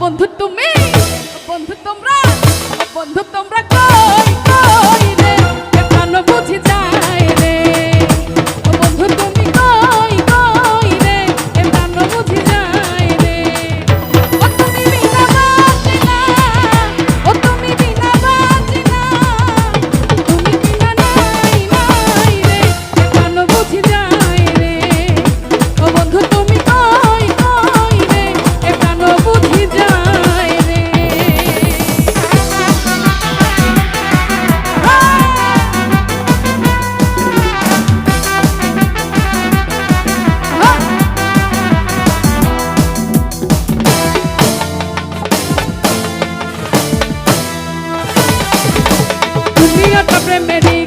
বন্ধু তুমি বন্ধু তোমরা বন্ধু তোমরা কাটা প্রেমেরই